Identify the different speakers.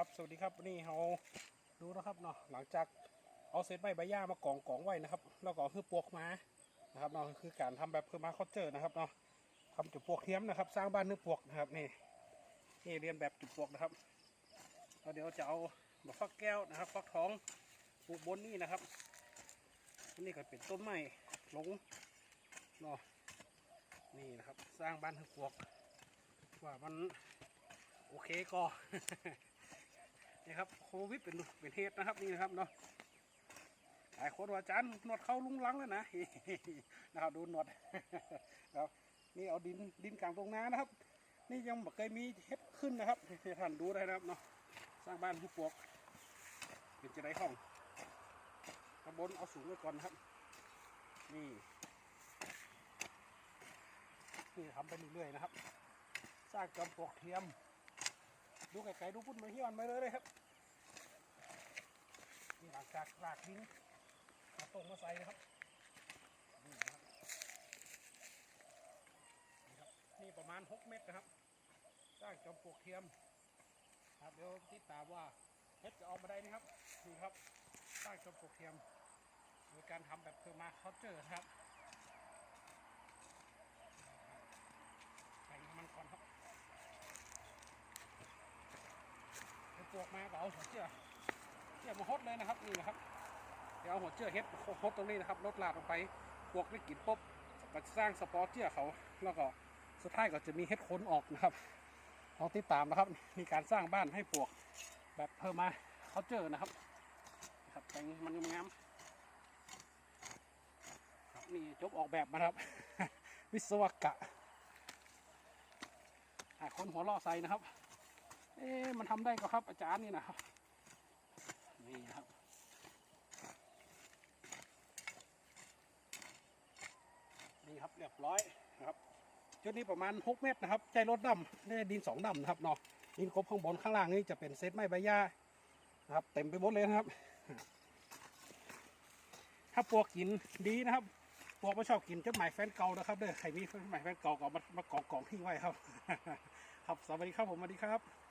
Speaker 1: ครับสวัสดีครับนนี้เราดูนะครับเนาะหลังจากเอาเศษใบใบหญ้ามากองกองไว้นะครับ แล้วก็คือปลวกมานะครับเนาะคือการทำแบบเพื่อมาคาเจอร์นะครับเนาะทำจุดปลวกเทียมนะครับ สร้างบ้านนึกปลวกนะครับนี่นี่เรียนแบบจุดปลวกนะครับแล้วเดี๋ยวจะเอาดอกฟักแก้วนะครับฟักทองปลูกบนนี่นะครับนี่ก็เป็นต้นไม้หลงเนาะนี่นะครับ สร้างบ้านนึกปลวกว่ามันโอเคก็ นี่ครับโควิดเป็นเป็นเหตุนะครับนี่นะครับเนาะหลายคนว่าอาจารย์หนวดเข้าลุงลังแล้วนะนะครับดูหนวดครับนี่เอาดินดินกลางตรงนานะครับ นี่ยังเคยมีเฮ็ดขึ้นนะครับท่านดูได้นะครับเนาะสร้างบ้านผู้ปลวก เป็นจะได้ห้องข้างบนเอาสูงไว้ก่อนนะครับนี่นี่ทำไปเรื่อยๆนะครับ สร้างจอมปลวกเทียม ดูไกลๆดูพุ่นมาเฮียนไปเลยเลยครับนี่หลังจากรากดินมาตรงมาใส่นะครับนี่ครับนี่ครับนี่ประมาณ 6 เมตรนะครับสร้างจอมปลวกเทียมครับเดี๋ยวติดตามว่าเฮ็ดจะออกมาได้นี่ครับนี่ครับสร้างจอมปลวกเทียมโดยการทำแบบเพอร์มาเคาน์เตอร์ครับใส่น้ำมันก่อนครับ ไปปลวกมาก็เอาหัวเชือกเชือกมาฮดเลยนะครับนี่นะครับ เดี๋ยวเอาหัวเชือกเฮ็ดฮดตรงนี้นะครับลดลาดลงไปปลวกได้กินปุ๊บก็สร้างสปอร์เชือกเขาแล้วก็สุดท้ายก็จะมีเฮ็ดขนออกนะครับลองติดตามนะครับ มีการสร้างบ้านให้ปลวกแบบเพิ่มมาเขาเจอนะครับนะครับแต่งมันงามครับนี่จบออกแบบมาครับ วิศวกะอะคนหัวล่อใส่นะครับ เอ๊ะมันทำได้ก็ครับอาจารย์นี่นะครับ นี่นะครับนี่ครับเรียบร้อยนะครับจุดนี้ประมาณ 6 เมตรนะครับใจรถดำได้ดินสองดำนะครับเนาะดินครบข้างบนข้างล่างนี่จะเป็นเซตไม้ใบหญ้านะครับเต็มไปหมดเลยนะครับ ถ้าปลวกกินดีนะครับปลวกไม่ชอบกินจดหมายแฟนเก่านะครับเด้อใครมีจดหมายแฟนเก่าก็เอามามากองกองทิ้งไว้ครับ ครับสวัสดีครับผมสวัสดีครับ